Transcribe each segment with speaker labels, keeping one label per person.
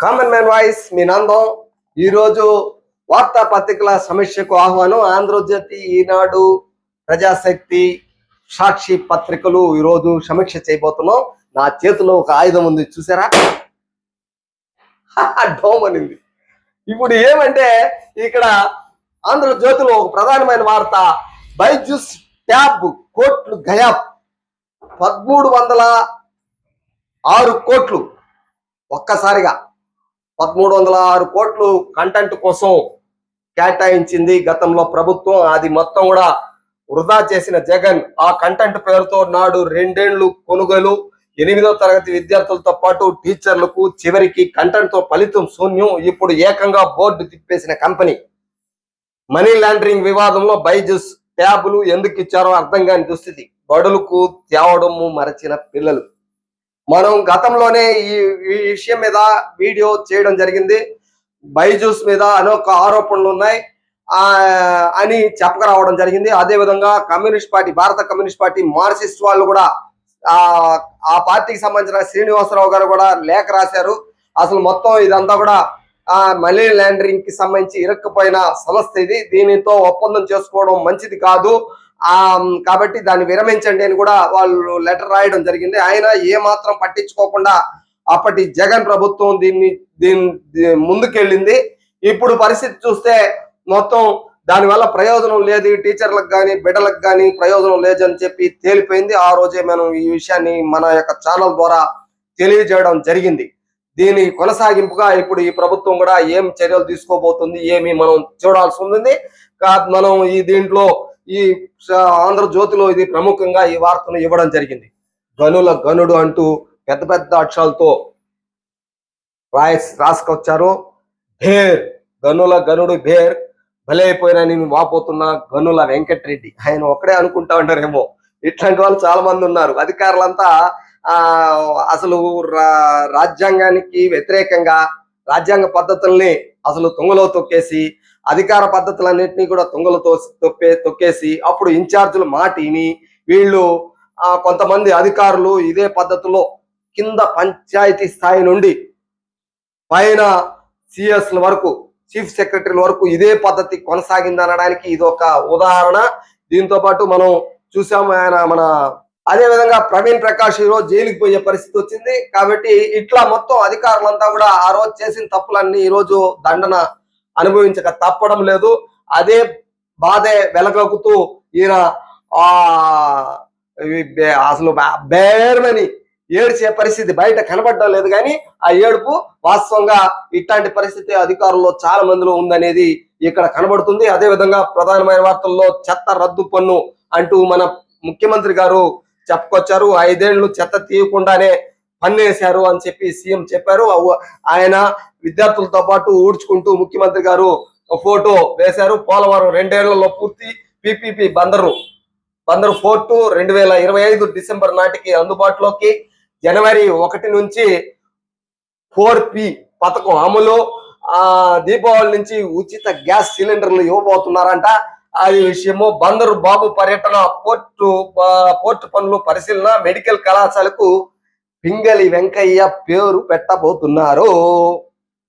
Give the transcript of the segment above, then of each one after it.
Speaker 1: Common man voice మీ నందం ఈరోజు వార్తాపత్రికల సమీక్షకు ఆహ్వానం ఆంధ్రజ్యోతి ఈనాడు ప్రజాశక్తి సాక్షి పత్రికలు ఈరోజు సమీక్ష చేయబోతున్నాం. నా చేతిలో ఒక ఆయుధం ఉంది చూసారా? డోమ్ అనింది. ఇప్పుడు ఏమంటే ఇక్కడ ఆంధ్రజ్యోతిలో ఒక ప్రధానమైన వార్త బైజూస్ ట్యాబ్ కోట్లు గయాప్. పదమూడు వందల ఆరు కోట్లు ఒక్కసారిగా. పదమూడు వందల ఆరు కోట్లు కంటెంట్ కోసం కేటాయించింది గతంలో ప్రభుత్వం. అది మొత్తం కూడా వృధా చేసిన జగన్. ఆ కంటెంట్ పేరుతో నాడు రెండేళ్ళు కొనుగోలు ఎనిమిదో తరగతి విద్యార్థులతో పాటు టీచర్లకు చివరికి కంటెంట్తో ఫలితం శూన్యం. ఇప్పుడు ఏకంగా బోర్డు తిప్పేసిన కంపెనీ. మనీ లాండరింగ్ వివాదంలో బైజూస్ ట్యాబులు ఎందుకు ఇచ్చారో అర్థం కాని దుస్థితి. బడులకు తేవడము మరచిన పిల్లలు. మనం గతంలోనే ఈ ఈ విషయం మీద వీడియో చేయడం జరిగింది. బైజూస్ మీద అనేక ఆరోపణలు ఉన్నాయి. అని చెప్పకరావడం జరిగింది. అదే విధంగా కమ్యూనిస్ట్ పార్టీ భారత కమ్యూనిస్ట్ పార్టీ మార్క్సిస్ట్ వాళ్ళు కూడా ఆ పార్టీకి సంబంధించిన శ్రీనివాసరావు గారు కూడా లేఖ రాశారు. అసలు మొత్తం ఇదంతా కూడా ఆ మనీ లాండరింగ్కి సంబంధించి ఇరక్కపోయిన సంస్థ ఇది. దీనితో ఒప్పందం చేసుకోవడం మంచిది కాదు. కాబట్టి దాన్ని విరమించండి అని కూడా వాళ్ళు లెటర్ రాయడం జరిగింది. ఆయన ఏ మాత్రం పట్టించుకోకుండా అప్పటి జగన్ ప్రభుత్వం దీన్ని దీన్ని ముందుకెళ్ళింది. ఇప్పుడు పరిస్థితి చూస్తే మొత్తం దానివల్ల ప్రయోజనం లేదు. టీచర్లకు కానీ బిడ్డలకు కానీ ప్రయోజనం లేదని చెప్పి తేలిపోయింది. ఆ రోజే మనం ఈ విషయాన్ని మన యొక్క ఛానల్ ద్వారా తెలియజేయడం జరిగింది. దీని కొనసాగింపుగా ఇప్పుడు ఈ ప్రభుత్వం కూడా ఏం చర్యలు తీసుకోబోతుంది ఏమి మనం చూడాల్సి ఉంటుంది. మనం ఈ దీంట్లో ఈ ఆంధ్రజ్యోతిలో ఇది ప్రముఖంగా ఈ వార్తను ఇవ్వడం జరిగింది. గనుల గనుడు అంటూ పెద్ద పెద్ద అక్షరాలతో రాయస్ రాసుకొచ్చారు. భేర్ గనుల గనుడు భేర్ బలైపోయినా నేను వాపోతున్న గనుల వెంకటరెడ్డి. ఆయన ఒక్కడే అనుకుంటా ఉంటారేమో ఇట్లాంటి వాళ్ళు చాలా మంది ఉన్నారు. అధికారులంతా ఆ అసలు రా- రాజ్యాంగానికి వ్యతిరేకంగా రాజ్యాంగ పద్ధతుల్ని అసలు తొంగలో తొక్కేసి అధికార పద్ధతులన్నింటినీ కూడా తుంగలు తోసి తొక్కే తొక్కేసి అప్పుడు ఇన్ఛార్జీలు మాట విని వీళ్ళు కొంతమంది అధికారులు ఇదే పద్ధతిలో కింద పంచాయతీ స్థాయి నుండి పైన సిఎస్ల వరకు చీఫ్ సెక్రటరీల వరకు ఇదే పద్ధతి కొనసాగింది అనడానికి ఇది ఒక ఉదాహరణ. దీంతో పాటు మనం చూసాము ఆయన మన అదే విధంగా ప్రవీణ్ ప్రకాష్ ఈ రోజు జైలుకి పోయే పరిస్థితి వచ్చింది. కాబట్టి ఇట్లా మొత్తం అధికారులంతా కూడా ఆ రోజు చేసిన తప్పులన్నీ ఈ రోజు దండన అనుభవించక తప్పడం లేదు. అదే బాధే వెలగక్కుతూ ఈయన ఆ బే- అసలు బేర్మని బేరమని ఏడ్చే పరిస్థితి బయట కనబడడం లేదు కానీ ఆ ఏడుపు వాస్తవంగా ఇట్లాంటి పరిస్థితి అధికారుల్లో చాలా మందిలో ఉందనేది ఇక్కడ కనబడుతుంది. అదే విధంగా ప్రధానమైన వార్తల్లో చెత్త రద్దు పన్ను అంటూ మన ముఖ్యమంత్రి గారు చెప్పుకొచ్చారు. ఐదేళ్ళు చెత్త తీయకుండానే పన్నేశారు అని చెప్పి సీఎం చెప్పారు. ఆయన విద్యార్థులతో పాటు ఊడ్చుకుంటూ ముఖ్యమంత్రి గారు ఫోటో వేశారు. పోలవరం రెండేళ్ళలో పూర్తి పిపిపి బందరు. బందరు ఫోర్టు రెండు వేల ఇరవై ఐదు డిసెంబర్ నాటికి అందుబాటులోకి జనవరి ఒకటి నుంచి ఫోర్ పి పథకం అమలు. ఆ దీపావళి నుంచి ఉచిత గ్యాస్ సిలిండర్లు ఇవ్వబోతున్నారంట. అది విషయము బందరు బాబు పర్యటన పోర్టు పోర్టు పనులు పరిశీలన మెడికల్ కళాశాలకు పింగళి వెంకయ్య పేరు పెట్టబోతున్నారు.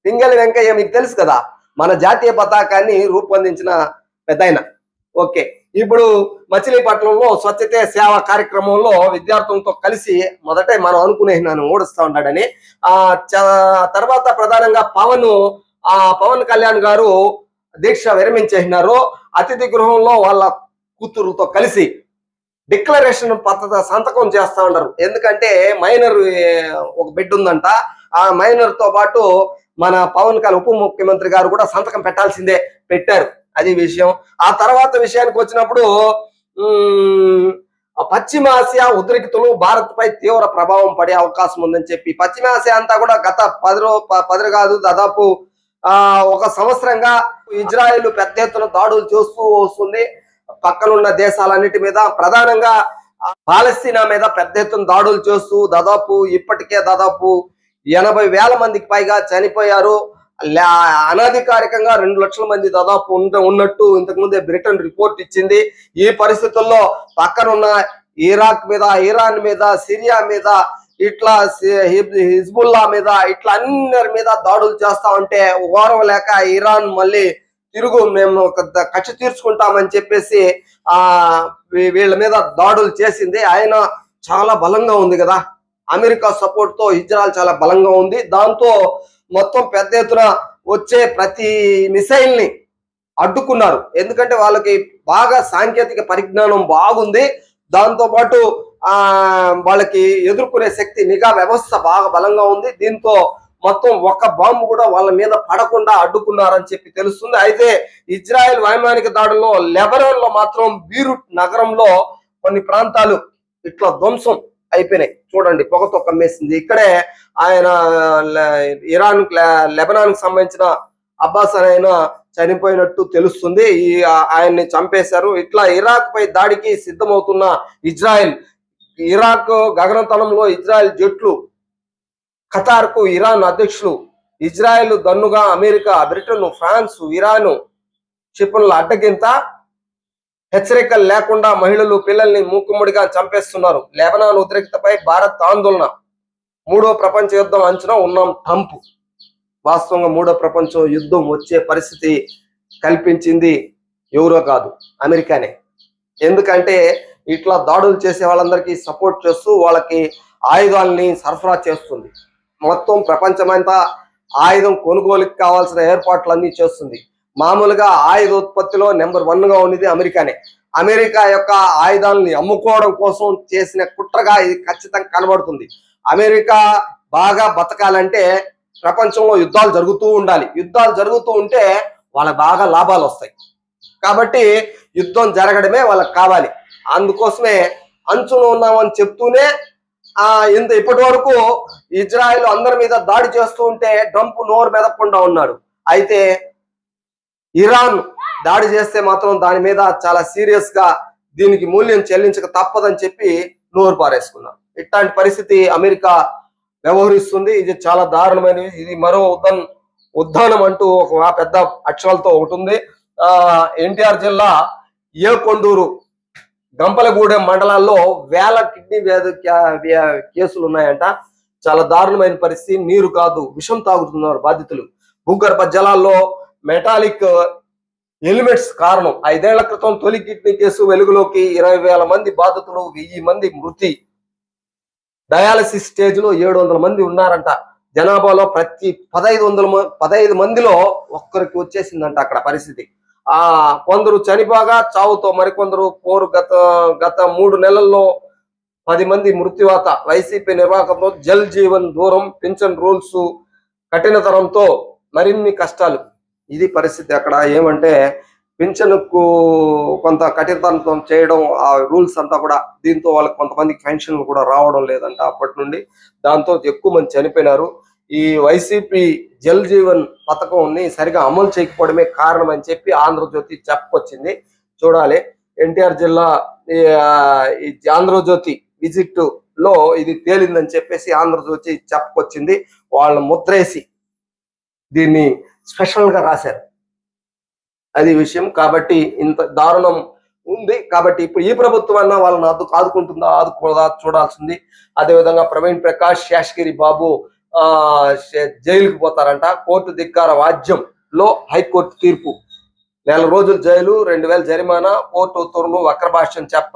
Speaker 1: పింగళి వెంకయ్య మీకు తెలుసు కదా మన జాతీయ పతాకాన్ని రూపొందించిన పెద్ద ఓకే ఇప్పుడు మచిలీపట్నంలో స్వచ్ఛతే సేవ కార్యక్రమంలో విద్యార్థులతో కలిసి మొదటే మనం అనుకునే నన్ను ఓడిస్తా ఉంటాడని ఆ చ- తర్వాత ప్రధానంగా పవన్ ఆ పవన్ కళ్యాణ్ గారు దీక్ష విరమించేసినారు. అతిథి గృహంలో వాళ్ళ కూతురుతో కలిసి డిక్లరేషన్ పద్ధతి సంతకం చేస్తా ఉండరు. ఎందుకంటే మైనర్ ఒక బిడ్డ ఉందంట. ఆ మైనర్తో పాటు మన పవన్ కళ్యాణ్ ఉప ముఖ్యమంత్రి గారు కూడా సంతకం పెట్టాల్సిందే పెట్టారు. అది విషయం. ఆ తర్వాత విషయానికి వచ్చినప్పుడు పశ్చిమాసియా పశ్చిమ ఆసియా ఉద్రిక్తులు భారత్ పై తీవ్ర ప్రభావం పడే అవకాశం ఉందని చెప్పి పశ్చిమ ఆసియా అంతా కూడా గత పది రో పది కాదు దాదాపు ఆ ఒక సంవత్సరంగా ఇజ్రాయెల్ పెద్ద ఎత్తున దాడులు చేస్తూ వస్తుంది. పక్కనున్న దేశాలన్నిటి మీద ప్రధానంగా పాలస్తీనా మీద పెద్ద ఎత్తున దాడులు చేస్తూ దాదాపు ఇప్పటికే దాదాపు ఎనభై వేల మందికి పైగా చనిపోయారు. అనధికారికంగా రెండు లక్షల మంది దాదాపు ఉన్నట్టు ఇంతకుముందే బ్రిటన్ రిపోర్ట్ ఇచ్చింది. ఈ పరిస్థితుల్లో పక్కనున్న ఇరాక్ మీద ఇరాన్ మీద సిరియా మీద ఇట్లా హిజ్బుల్లా మీద ఇట్లా అందరి మీద దాడులు చేస్తా ఉంటే ఓరం లేక ఇరాన్ మళ్ళీ తిరుగు మేము ఒక కక్ష తీర్చుకుంటామని చెప్పేసి ఆ వీళ్ళ మీద దాడులు చేసింది. ఆయన చాలా బలంగా ఉంది కదా. అమెరికా సపోర్ట్తో ఇజ్రాయల్ చాలా బలంగా ఉంది. దాంతో మొత్తం పెద్ద ఎత్తున వచ్చే ప్రతి మిసైల్ని అడ్డుకున్నారు. ఎందుకంటే వాళ్ళకి బాగా సాంకేతిక పరిజ్ఞానం బాగుంది. దాంతో పాటు ఆ వాళ్ళకి ఎదుర్కొనే శక్తి నిఘా వ్యవస్థ బాగా బలంగా ఉంది. దీంతో మొత్తం ఒక్క బాంబు కూడా వాళ్ళ మీద పడకుండా అడ్డుకున్నారని చెప్పి తెలుస్తుంది. అయితే ఇజ్రాయెల్ వైమానిక దాడుల్లో లెబనాన్లో మాత్రం బీరుట్ నగరంలో కొన్ని ప్రాంతాలు ఇట్లా ధ్వంసం అయిపోయినాయి. చూడండి పొగతో కమ్మేసింది. ఇక్కడే ఆయన ఇరాన్ లెబనాన్కి సంబంధించిన అబ్బాస్ ఆయన చనిపోయినట్టు తెలుస్తుంది. ఈ ఆయన్ని చంపేశారు. ఇట్లా ఇరాక్ పై దాడికి సిద్ధమవుతున్న ఇజ్రాయెల్ ఇరాక్ గగనతలంలో ఇజ్రాయెల్ జట్లు ఖతార్కు ఇరాన్ అధ్యక్షులు ఇజ్రాయెల్ దన్నుగా అమెరికా బ్రిటన్ ఫ్రాన్స్ ఇరాన్ క్షిపణుల అడ్డగింత హెచ్చరికలు లేకుండా మహిళలు పిల్లల్ని మూకుమ్మడిగా చంపేస్తున్నారు. లెబనాన్ ఉద్రిక్తపై భారత్ ఆందోళన. మూడో ప్రపంచ యుద్ధం అంచనా ఉన్నాం ట్రంప్. వాస్తవంగా మూడో ప్రపంచ యుద్ధం వచ్చే పరిస్థితి కల్పించింది ఎవరో కాదు అమెరికానే. ఎందుకంటే ఇట్లా దాడులు చేసే వాళ్ళందరికీ సపోర్ట్ చేస్తూ వాళ్ళకి ఆయుధాలని సరఫరా చేస్తుంది. మొత్తం ప్రపంచమంతా ఆయుధం కొనుగోలుకి కావాల్సిన ఏర్పాట్లన్నీ చేస్తుంది. మామూలుగా ఆయుధ ఉత్పత్తిలో నెంబర్ వన్గా ఉన్నది అమెరికానే. అమెరికా యొక్క ఆయుధాలని అమ్ముకోవడం కోసం చేసిన కుట్రగా ఇది ఖచ్చితంగా కనబడుతుంది. అమెరికా బాగా బతకాలంటే ప్రపంచంలో యుద్ధాలు జరుగుతూ ఉండాలి. యుద్ధాలు జరుగుతూ ఉంటే వాళ్ళకి బాగా లాభాలు వస్తాయి. కాబట్టి యుద్ధం జరగడమే వాళ్ళకి కావాలి. అందుకోసమే అంచున ఉన్నామని చెప్తూనే ఆ ఇంత ఇప్పటి వరకు ఇజ్రాయెల్ అందరి మీద దాడి చేస్తూ ఉంటే ట్రంప్ నోరు మెదపకుండా ఉన్నాడు. అయితే ఇరాన్ దాడి చేస్తే మాత్రం దాని మీద చాలా సీరియస్గా దీనికి మూల్యం చెల్లించక తప్పదని చెప్పి నోరు పారేసుకున్నారు. ఇట్లాంటి పరిస్థితి అమెరికా వ్యవహరిస్తుంది. ఇది చాలా దారుణమైనది ఇది మరో ఉద్దన్ ఉద్దానం అంటూ ఒక పెద్ద అక్షరాలతో ఒకటి ఉంది. ఆ ఎన్టీఆర్ జిల్లా ఏకొండూరు గంపలగూడెం మండలాల్లో వేల కిడ్నీ వ్యాధి కేసులు ఉన్నాయంట చాలా దారుణమైన పరిస్థితి. నీరు కాదు విషం తాగుతున్నారు బాధితులు. భూగర్భ జలాల్లో మెటాలిక్ ఎలిమెంట్స్ కారణం. ఐదేళ్ళ క్రితం తొలి కిడ్నీ కేసు వెలుగులోకి ఇరవై వేల మంది బాధితులు వెయ్యి మంది మృతి. డయాలసిస్ స్టేజ్లో ఏడు వందల మంది ఉన్నారంట. జనాభాలో ప్రతి పదహైదు వందల పదహైదు మందిలో ఒక్కరికి వచ్చేసిందంట అక్కడ పరిస్థితి. ఆ కొందరు చనిపోగా చావుతో మరికొందరు పోరు గత గత మూడు నెలల్లో పది మంది మృత్యువాత. వైసీపీ నిర్వాహకంతో జల్ జీవన్ దూరం పింఛన్ రూల్స్ కఠినతరంతో మరిన్ని కష్టాలు. ఇది పరిస్థితి అక్కడ ఏమంటే పింఛన్కు కొంత కఠినతనం చేయడం ఆ రూల్స్ అంతా కూడా దీంతో వాళ్ళకి కొంతమందికి పెన్షన్లు కూడా రావడం లేదంట అప్పటి నుండి. దాంతో ఎక్కువ మంది చనిపోయినారు. ఈ వైసీపీ జల్ జీవన్ పథకంని సరిగా అమలు చేయకపోవడమే కారణం అని చెప్పి ఆంధ్రజ్యోతి చెప్పుకొచ్చింది చూడాలి. ఎన్టీఆర్ జిల్లా ఈ, ఆంధ్రజ్యోతి విజిట్లో ఇది తేలిందని చెప్పేసి ఆంధ్రజ్యోతి చెప్పుకొచ్చింది వాళ్ళ ముద్రేసి దీన్ని స్పెషల్గా రాశారు. అది విషయం. కాబట్టి ఇంత దారుణం ఉంది. కాబట్టి ఇప్పుడు ఈ ప్రభుత్వం అన్నా వాళ్ళని అద్దు ఆదుకుంటుందా ఆదుకోదా చూడాల్సింది. అదేవిధంగా ప్రవీణ్ ప్రకాష్ శాషగిరి బాబు జైలుకి పోతారంట. కోర్టు ధిక్కార వాద్యం లో హైకోర్టు తీర్పు. నెల రోజులు జైలు రెండు వేల జరిమానా కోర్టు ఉత్తర్వులు వక్రభాష్యం చెప్ప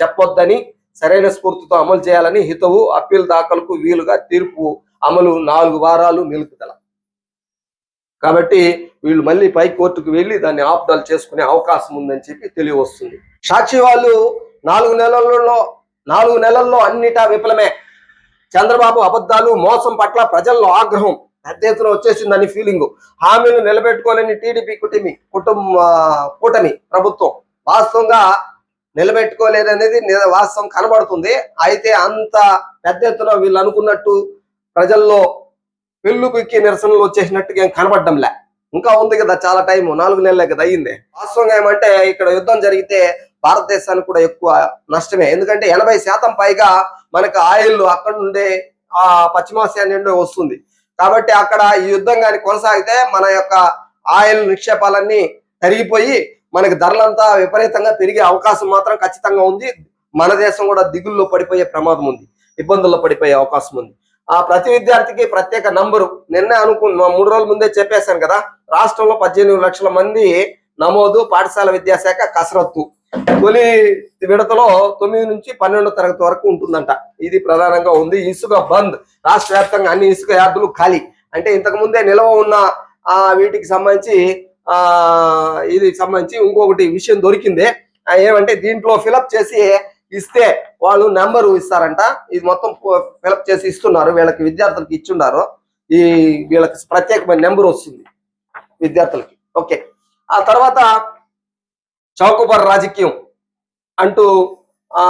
Speaker 1: చెప్పొద్దని సరైన స్ఫూర్తితో అమలు చేయాలని హితవు అప్పీల్ దాఖలకు వీలుగా తీర్పు అమలు నాలుగు వారాలు నిలుపుదల. కాబట్టి వీళ్ళు మళ్ళీ పై కోర్టుకు వెళ్ళి దాన్ని ఆప్డాలు చేసుకునే అవకాశం ఉందని చెప్పి తెలియవస్తుంది. సాక్షి వాళ్ళు నాలుగు నెలల్లో నాలుగు నెలల్లో అన్నిటా విఫలమే. చంద్రబాబు అబద్ధాలు మోసం పట్ల ప్రజల్లో ఆగ్రహం పెద్ద ఎత్తున వచ్చేసిందని ఫీలింగ్ హామీలు నిలబెట్టుకోలేని టీడీపీ కుటుంబి కుటుంబ కూటమి ప్రభుత్వం వాస్తవంగా నిలబెట్టుకోలేదనేది వాస్తవం కనబడుతుంది. అయితే అంత పెద్ద ఎత్తున వీళ్ళు అనుకున్నట్టు ప్రజల్లో పెళ్ళుకి నిరసనలు వచ్చేసినట్టుగా ఏం కనబడ్డంలే. ఇంకా ఉంది కదా చాలా టైం నాలుగు నెలలే కదా అయ్యింది. వాస్తవంగా ఏమంటే ఇక్కడ యుద్ధం జరిగితే భారతదేశానికి కూడా ఎక్కువ నష్టమే. ఎందుకంటే ఎనభై శాతం పైగా మనకు ఆయిల్ అక్కడ నుండే ఆ పశ్చిమాసియా నుండి వస్తుంది. కాబట్టి అక్కడ ఈ యుద్ధం కానీ కొనసాగితే మన యొక్క ఆయిల్ నిక్షేపాలన్నీ తరిగిపోయి మనకి ధరలంతా విపరీతంగా పెరిగే అవకాశం మాత్రం ఖచ్చితంగా ఉంది. మన దేశం కూడా దిగుల్లో పడిపోయే ప్రమాదం ఉంది. ఇబ్బందుల్లో పడిపోయే అవకాశం ఉంది. ఆ ప్రతి విద్యార్థికి ప్రత్యేక నంబరు. నిన్నే అనుకున్న మూడు రోజుల ముందే చెప్పేశాను కదా రాష్ట్రంలో పద్దెనిమిది లక్షల మంది నమోదు పాఠశాల విద్యాశాఖ కసరత్తు. తొలి విడతలో తొమ్మిది నుంచి పన్నెండో తరగతి వరకు ఉంటుందంట. ఇది ప్రధానంగా ఉంది. ఇసుక బంద్. రాష్ట్ర వ్యాప్తంగా అన్ని ఇసుక యార్డులు ఖాళీ. అంటే ఇంతకు ముందే నిల్వ ఉన్న ఆ వీటికి సంబంధించి ఆ ఇది సంబంధించి ఇంకొకటి విషయం దొరికింది. ఏమంటే దీంట్లో ఫిలప్ చేసి ఇస్తే వాళ్ళు నెంబర్ ఇస్తారంట. ఇది మొత్తం ఫిలప్ చేసి ఇస్తున్నారు. వీళ్ళకి విద్యార్థులకి ఇచ్చున్నారు ఈ వీళ్ళకి ప్రత్యేకమైన నెంబర్ వస్తుంది విద్యార్థులకి. ఓకే. ఆ తర్వాత చౌకబర్ రాజకీయం అంటూ ఆ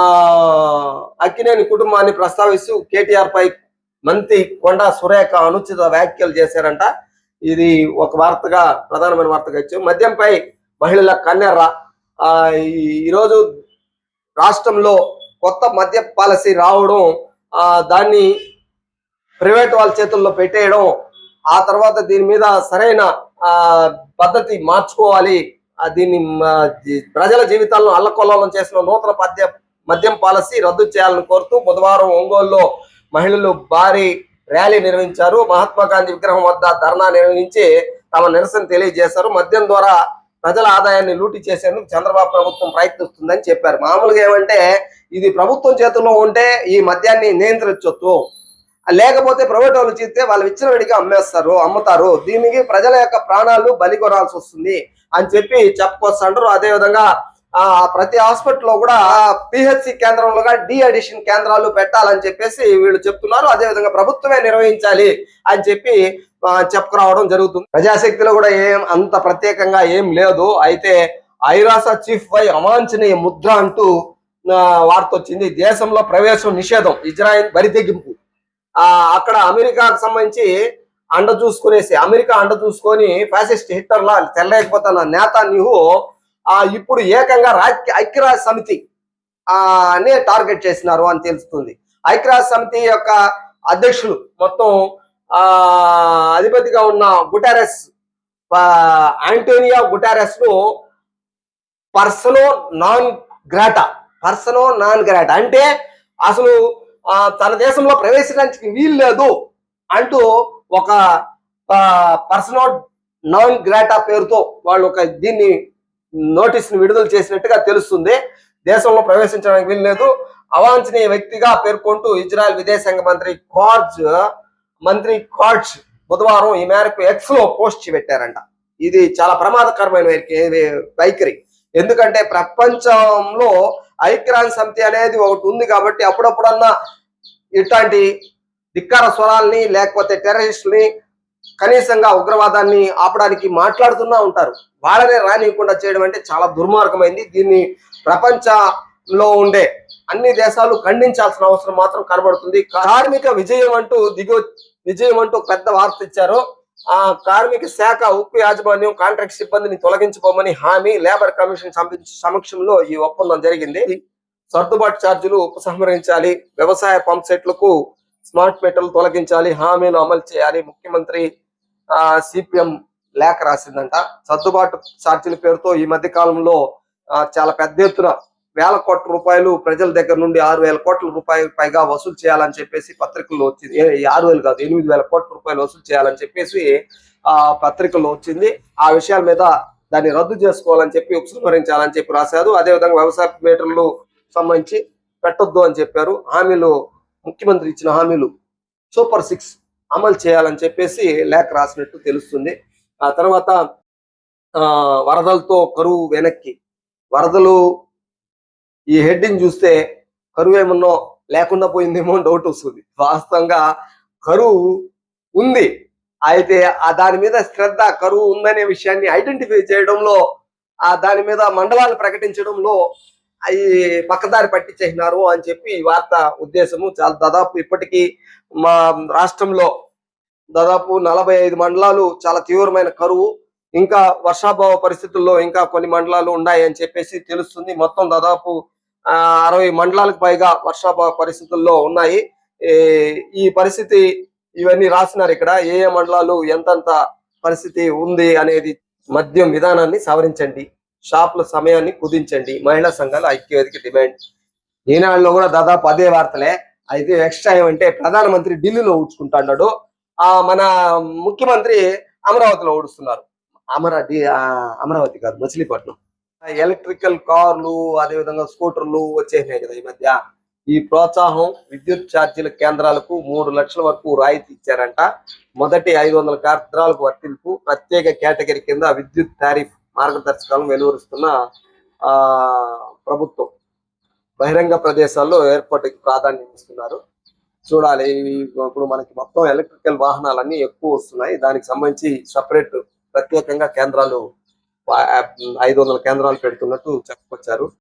Speaker 1: అక్కినేని కుటుంబాన్ని ప్రస్తావిస్తూ కేటీఆర్ పై మంత్రి కొండా సురేఖ అనుచిత వ్యాఖ్యలు చేశారంట. ఇది ఒక వార్తగా ప్రధానమైన వార్తగా ఇచ్చాం. మద్యంపై మహిళల కన్నెర్ర. ఆ ఈ- ఈరోజు రాష్ట్రంలో కొత్త మద్య పాలసీ రావడం ఆ దాన్ని ప్రైవేట్ వాళ్ళ చేతుల్లో పెట్టేయడం ఆ తర్వాత దీని మీద సరైన ఆ పద్ధతి మార్చుకోవాలి దీన్ని ప్రజల జీవితాలను అల్లకొల్లోలం చేసిన నూతన పద్య మద్యం పాలసీ రద్దు చేయాలని కోరుతూ బుధవారం ఒంగోలులో మహిళలు భారీ ర్యాలీ నిర్వహించారు. మహాత్మా గాంధీ విగ్రహం వద్ద ధర్నా నిర్వహించి తమ నిరసన తెలియజేశారు. మద్యం ద్వారా ప్రజల ఆదాయాన్ని లూటీ చేసేందుకు చంద్రబాబు ప్రభుత్వం ప్రయత్నిస్తుందని చెప్పారు. మామూలుగా ఏమంటే ఇది ప్రభుత్వం చేతుల్లో ఉంటే ఈ మద్యాన్ని నియంత్రించవచ్చు లేకపోతే ప్రైవేట్ వాళ్ళు చేస్తే వాళ్ళు విడిగా అమ్మేస్తారు అమ్ముతారు. దీనికి ప్రజల యొక్క ప్రాణాలు బలి కొనాల్సి వస్తుంది. అని చెప్పి చెప్పుకోవచ్చు అదే విధంగా ఆ ప్రతి హాస్పిటల్లో కూడా పిహెచ్సి కేంద్రంలోగా డి అడిషన్ కేంద్రాలు పెట్టాలని చెప్పేసి వీళ్ళు చెప్తున్నారు. అదే విధంగా ప్రభుత్వమే నిర్వహించాలి అని చెప్పి చెప్పుకురావడం జరుగుతుంది. ప్రజాశక్తిలో కూడా ఏం అంత ప్రత్యేకంగా ఏం లేదు. అయితే ఐరాస చీఫ్ వై అవాంఛనీయ ముద్ర అంటూ వార్త వచ్చింది. దేశంలో ప్రవేశం నిషేధం ఇజ్రాయిల్ బరితెగింపు ఆ అక్కడ అమెరికాకు సంబంధించి అండ చూసుకునేసి అమెరికా అండ చూసుకొని ఫ్యాసిస్ట్ హిట్లర్లా తెల్లలేకపోతున్న నేత ఆ ఇప్పుడు ఏకంగా రాజ్య ఐక్యరాజ్య సమితి ఆ నే టార్గెట్ చేసినారు అని తెలుస్తుంది. ఐక్యరాజ్య సమితి యొక్క అధ్యక్షులు మొత్తం ఆ అధిపతిగా ఉన్న Guterres Antonio గుటారెస్ను persona non grata persona non grata. అంటే అసలు తన దేశంలో ప్రవేశించడానికి వీలు లేదు అంటూ ఒక పర్సనల్ నాన్ గ్రాటా పేరుతో వాళ్ళు ఒక దీన్ని నోటీస్ని విడుదల చేసినట్టుగా తెలుస్తుంది. దేశంలో ప్రవేశించడానికి వీలు లేదు అవాంఛనీయ వ్యక్తిగా పేర్కొంటూ ఇజ్రాయెల్ విదేశాంగ మంత్రి కార్జ్ మంత్రి కార్జ్ బుధవారం ఈ మేరకు ఎక్స్లో పోస్ట్ పెట్టారంట ఇది చాలా ప్రమాదకరమైన వైఖరి- వైఖరి. ఎందుకంటే ప్రపంచంలో ఐక్యరాజ్య సమితి అనేది ఒకటి ఉంది కాబట్టి అప్పుడప్పుడన్నా ఇట్లాంటి ధిక్కార స్వరాల్ని లేకపోతే టెర్రరిస్టుల్ని కనీసంగా ఉగ్రవాదాన్ని ఆపడానికి మాట్లాడుతూనే ఉంటారు. వాళ్ళనే రానియకుండా చేయడం అంటే చాలా దుర్మార్గమైంది. దీన్ని ప్రపంచంలో ఉండే అన్ని దేశాలు ఖండించాల్సిన అవసరం మాత్రం కనబడుతుంది. కార్మిక విజయం అంటూ దిగు విజయం అంటూ పెద్ద వార్త ఇచ్చారు. ఆ కార్మిక శాఖ ఉక్కు యాజమాన్యం కాంట్రాక్ట్ సిబ్బందిని తొలగించుకోమని హామీ లేబర్ కమిషన్ సమక్షంలో ఈ ఒప్పందం జరిగింది. సర్దుబాటు ఛార్జీలు ఉపసంహరించాలి. వ్యవసాయ పంప్ సెట్లకు స్మార్ట్ మీటర్లు తొలగించాలి హామీలు అమలు చేయాలి. ముఖ్యమంత్రి ఆ సిపిఎం లేఖ రాసిందంట. సర్దుబాటు ఛార్జీల పేరుతో ఈ మధ్య కాలంలో చాలా పెద్ద ఎత్తున వేల కోట్ల రూపాయలు ప్రజల దగ్గర నుండి ఆరు వేల కోట్ల రూపాయలు పైగా వసూలు చేయాలని చెప్పేసి పత్రికల్లో వచ్చింది. ఆరు వేలు కాదు ఎనిమిది వేల కోట్ల రూపాయలు వసూలు చేయాలని చెప్పేసి ఆ పత్రికల్లో వచ్చింది. ఆ విషయాల మీద దాన్ని రద్దు చేసుకోవాలని చెప్పి ఉపసంహరించాలని చెప్పి రాశారు. అదేవిధంగా వ్యవసాయ మీటర్లు సంబంధించి పెట్టొద్దు అని చెప్పారు. హామీలు ముఖ్యమంత్రి ఇచ్చిన హామీలు సూపర్ సిక్స్ అమలు చేయాలని చెప్పేసి లేఖ రాసినట్టు తెలుస్తుంది. ఆ తర్వాత ఆ వరదలతో కరువు వెనక్కి. వరదలు ఈ హెడ్డింగ్ చూస్తే కరువు ఏమన్నో లేకుండా పోయిందేమో డౌట్ వస్తుంది. వాస్తవంగా కరువు ఉంది. అయితే ఆ దాని మీద శ్రద్ధ కరువు ఉందనే విషయాన్ని ఐడెంటిఫై చేయడంలో ఆ దాని మీద మండలాలు ప్రకటించడంలో అవి పక్కదారి పట్టించేసినారు అని చెప్పి ఈ వార్త ఉద్దేశము. చాలా దాదాపు ఇప్పటికీ మా రాష్ట్రంలో దాదాపు నలభై ఐదు మండలాలు చాలా తీవ్రమైన కరువు ఇంకా వర్షాభావ పరిస్థితుల్లో ఇంకా కొన్ని మండలాలు ఉన్నాయి అని చెప్పేసి తెలుస్తుంది. మొత్తం దాదాపు ఆ, అరవై మండలాలకు పైగా వర్షాభావ పరిస్థితుల్లో ఉన్నాయి. ఈ- ఈ పరిస్థితి ఇవన్నీ రాసినారు ఇక్కడ. ఏ ఏ మండలాలు ఎంతంత పరిస్థితి ఉంది అనేది మద్యం విధానాన్ని సవరించండి. షాపుల సమయాన్ని కుదించండి. మహిళా సంఘాలు ఐక్యవేదిక డిమాండ్. ఈనాడులో కూడా దాదాపు అదే వార్తలే. అయితే ఎక్స్ట్రా ఏమంటే ప్రధానమంత్రి ఢిల్లీలో ఊడ్చుకుంటాడు ఆ మన ముఖ్యమంత్రి అమరావతిలో ఊడుస్తున్నారు. అమరావతి అమరావతి కాదు మచిలీపట్నం. ఎలక్ట్రికల్ కార్లు అదేవిధంగా స్కూటర్లు వచ్చేసినాయి కదా ఈ మధ్య. ఈ ప్రోత్సాహం విద్యుత్ ఛార్జీల కేంద్రాలకు మూడు లక్షల వరకు రాయితీ ఇచ్చారంట. మొదటి ఐదు వందల కేంద్రాలకు వర్తింపు ప్రత్యేక కేటగిరీ కింద విద్యుత్ టారిఫ్ మార్గదర్శకాలను వెలువరుస్తున్న ఆ ప్రభుత్వం బహిరంగ ప్రదేశాల్లో ఏర్పాటుకి ప్రాధాన్యం ఇస్తున్నారు. చూడాలి ఇప్పుడు మనకి మొత్తం ఎలక్ట్రికల్ వాహనాలన్నీ ఎక్కువ వస్తున్నాయి. దానికి సంబంధించి సపరేట్ ప్రత్యేకంగా కేంద్రాలు ఐదు వందల కేంద్రాలు పెడుతున్నట్టు చెప్పుకొచ్చారు.